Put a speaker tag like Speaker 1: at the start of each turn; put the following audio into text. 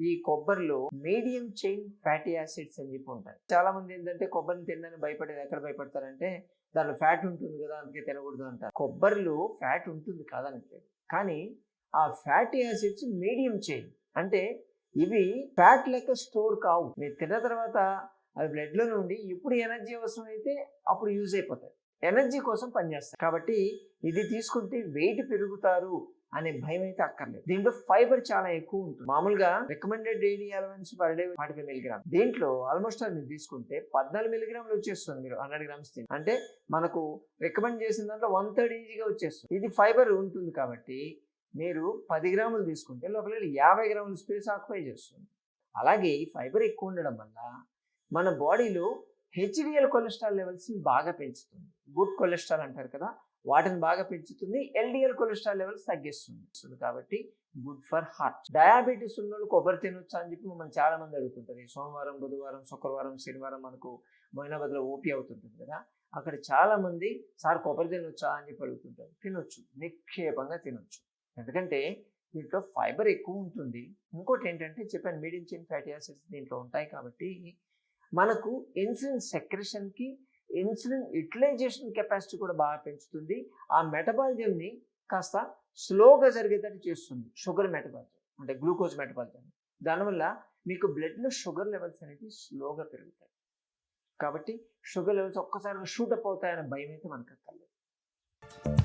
Speaker 1: ఈ కొబ్బరిలో medium chain fatty acids అని చెప్పి ఉంటాయి. చాలా మంది ఏంటంటే కొబ్బరిని తినడానికి భయపడేది ఎక్కడ భయపడతారంటే దానిలో ఫ్యాట్ ఉంటుంది కదా అందుకే తినకూడదు అంటారు. కొబ్బరిలో ఫ్యాట్ ఉంటుంది కాదనట్లేదు. కానీ ఆ ఫ్యాటీ యాసిడ్స్ మీడియం చైన్. అంటే ఇవి ఫ్యాట్ లెక్క స్టోర్ కావు. మీరు తిన్న తర్వాత అవి బ్లడ్లో నుండి ఇప్పుడు ఎనర్జీ అవసరం అయితే అప్పుడు యూజ్ అయిపోతాయి. ఎనర్జీ కోసం పనిచేస్తాయి. కాబట్టి ఇది తీసుకుంటే వెయిట్ పెరుగుతారు. అనే భయం అయితే అక్కర్లేదు. దీంట్లో ఫైబర్ చాలా ఎక్కువ ఉంటుంది. మామూలుగా recommended daily allowance per day forty five milligram దీంట్లో ఆల్మోస్ట్ అది మీరు తీసుకుంటే పద్నాలుగు మిలిగ్రాములు వచ్చేస్తుంది మీరు హండ్రెడ్ గ్రామ్స్ తిని. అంటే మనకు రికమెండ్ చేసిన దాంట్లో వన్ థర్డ్ ఈజీగా వచ్చేస్తుంది. ఇది ఫైబర్ ఉంటుంది కాబట్టి మీరు పది గ్రాములు తీసుకుంటే లోపల యాభై గ్రాముల స్పేస్ ఆక్యుపై చేస్తుంది. అలాగే ఈ ఫైబర్ ఎక్కువ ఉండడం వల్ల మన బాడీలో హెచ్డిఎల్ కొలెస్ట్రాల్ లెవెల్స్ని బాగా పెంచుతుంది. గుడ్ కొలెస్ట్రాల్ అంటారు కదా వాటిని బాగా పెంచుతుంది ఎల్డిఎల్ కొలెస్ట్రాల్ లెవెల్స్ తగ్గిస్తుంది. కాబట్టి గుడ్ ఫర్ హార్ట్. డయాబెటీస్ ఉన్న వాళ్ళు కొబ్బరి తినొచ్చా అని చెప్పి మనం చాలా మంది అడుగుతుంటారు. ఈ సోమవారం బుధవారం శుక్రవారం శనివారం మనకు మొయినాబాద్లో ఓపీ అవుతుంటుంది కదా. అక్కడ చాలా మంది సార్ కొబ్బరి తినొచ్చా? అని చెప్పి అడుగుతుంటారు. తినొచ్చు. నిక్షేపంగా తినొచ్చు. ఎందుకంటే దీంట్లో ఫైబర్ ఎక్కువ ఉంటుంది. ఇంకోటి ఏంటంటే చెప్పాను మీడియం చైన్ ఫ్యాటీ యాసిడ్స్ దీంట్లో ఉంటాయి కాబట్టి మనకు ఇన్సులిన్ సెక్రెషన్కి ఇన్సులిన్ యూటిలైజేషన్ కెపాసిటీ కూడా బాగా పెంచుతుంది. ఆ మెటబాలిజంని కాస్త స్లోగా జరిగేటట్టు చేస్తుంది. షుగర్ మెటబాలిజం అంటే గ్లూకోజ్ మెటబాలిజం. దానివల్ల మీకు బ్లడ్లో షుగర్ లెవెల్స్ అనేవి స్లోగా పెరుగుతాయి. కాబట్టి షుగర్ లెవెల్స్ ఒక్కసారిగా షూటప్ అవుతాయనే భయం అయితే మనకు అక్కర్లేదు.